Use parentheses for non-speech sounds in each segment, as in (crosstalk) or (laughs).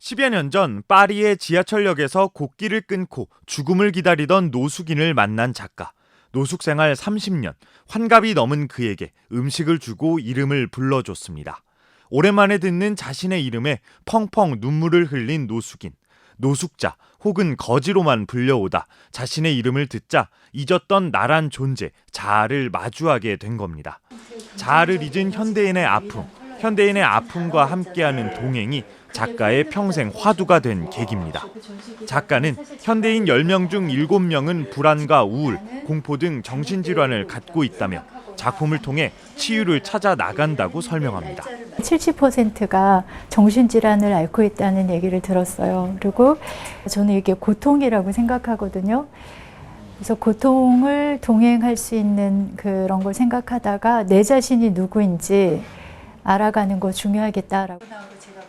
10여 년 전 파리의 지하철역에서 곡기를 끊고 죽음을 기다리던 노숙인을 만난 작가. 노숙 생활 30년, 환갑이 넘은 그에게 음식을 주고 이름을 불러줬습니다. 오랜만에 듣는 자신의 이름에 펑펑 눈물을 흘린 노숙인. 노숙자 혹은 거지로만 불려오다 자신의 이름을 듣자 잊었던 나란 존재 자아를 마주하게 된 겁니다. 자아를 잊은 현대인의 아픔, 현대인의 아픔과 함께하는 동행이 작가의 평생 화두가 된 계기입니다. 작가는 현대인 10명 중 7명은 불안과 우울, 공포 등 정신질환을 갖고 있다며 작품을 통해 치유를 찾아 나간다고 설명합니다. 70%가 정신질환을 앓고 있다는 얘기를 들었어요. 그리고 저는 이게 고통이라고 생각하거든요. 그래서 고통을 동행할 수 있는 그런 걸 생각하다가 내 자신이 누구인지 알아가는 거 중요하겠다라고.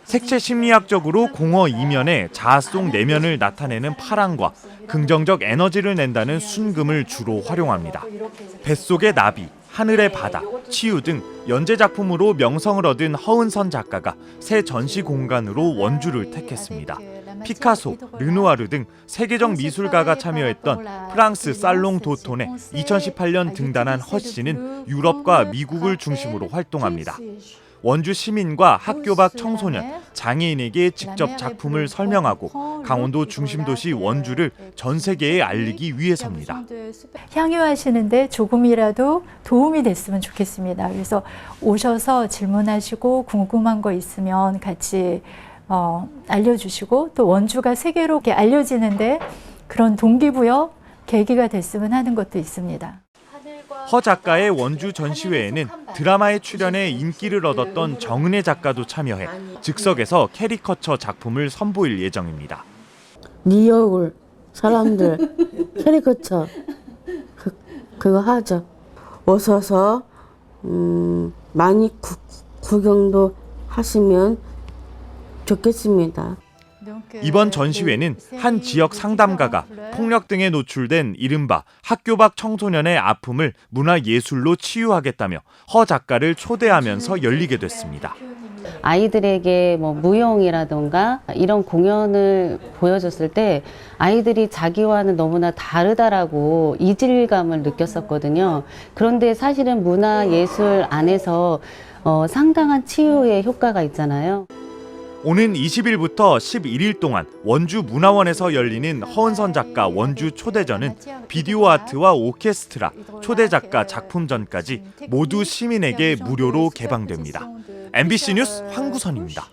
색채 심리학적으로 공허 이면에 자아 속 내면을 나타내는 파랑과 긍정적 에너지를 낸다는 순금을 주로 활용합니다. 뱃속의 나비, 하늘의 바다, 치유 등 연재 작품으로 명성을 얻은 허은선 작가가 새 전시 공간으로 원주를 택했습니다. 피카소, 르누아르 등 세계적 미술가가 참여했던 프랑스 살롱 도톤에 2018년 등단한 허 씨는 유럽과 미국을 중심으로 활동합니다. 원주 시민과 학교 밖 청소년, 장애인에게 직접 작품을 설명하고 강원도 중심 도시 원주를 전 세계에 알리기 위해서입니다. 향유하시는데 조금이라도 도움이 됐으면 좋겠습니다. 그래서 오셔서 질문하시고 궁금한 거 있으면 같이 어, 알려주시고 또 원주가 세계로 이렇게 알려지는데 그런 동기부여 계기가 됐으면 하는 것도 있습니다. 허 작가의 원주 전시회에는 드라마에 출연해 인기를 얻었던 정은혜 작가도 참여해 즉석에서 캐리커처 작품을 선보일 예정입니다. 네 얼굴 사람들 (laughs) 캐리커처 그, 그거 하죠. 오셔서 음, 많이 구, 구경도 하시면 좋겠습니다. 이번 전시회는 한 지역 상담가가 폭력 등에 노출된 이른바 학교 밖 청소년의 아픔을 문화예술로 치유하겠다며 허 작가를 초대하면서 열리게 됐습니다. 아이들에게 뭐 무용이라던가 이런 공연을 보여줬을 때 아이들이 자기와는 너무나 다르다라고 이질감을 느꼈었거든요. 그런데 사실은 문화 예술 안에서 어, 상당한 치유의 효과가 있잖아요. 오는 20일부터 11일 동안 원주 문화원에서 열리는 허은선 작가 원주 초대전은 비디오 아트와 오케스트라, 초대 작가 작품전까지 모두 시민에게 무료로 개방됩니다. MBC 뉴스 황구선입니다.